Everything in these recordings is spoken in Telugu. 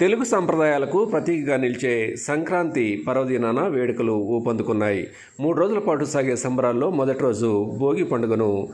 తెలుగు సంప్రదాయాలకు ప్రతీకగా నిలిచే సంక్రాంతి పర్వదినాన వేడుకలు ఊపందుకున్నాయి. మూడు రోజుల పాటు సాగే సంబరాల్లో మొదటి రోజు భోగి పండుగను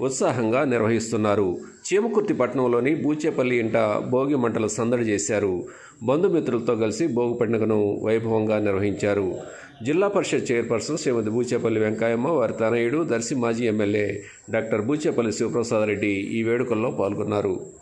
ఉత్సాహంగా నిర్వహిస్తున్నారు. చీమకుర్తి పట్టణంలోని బూచేపల్లి ఇంట భోగి మంటలు సందడి చేశారు. బంధుమిత్రులతో కలిసి భోగి పండుగను వైభవంగా నిర్వహించారు. జిల్లా పరిషత్ చైర్పర్సన్ శ్రీమతి బూచేపల్లి వెంకయ్యమ్మ వారి తనయుడు దర్శి మాజీ ఎమ్మెల్యే డాక్టర్ బూచేపల్లి శివప్రసాద్ రెడ్డి ఈ వేడుకల్లో పాల్గొన్నారు.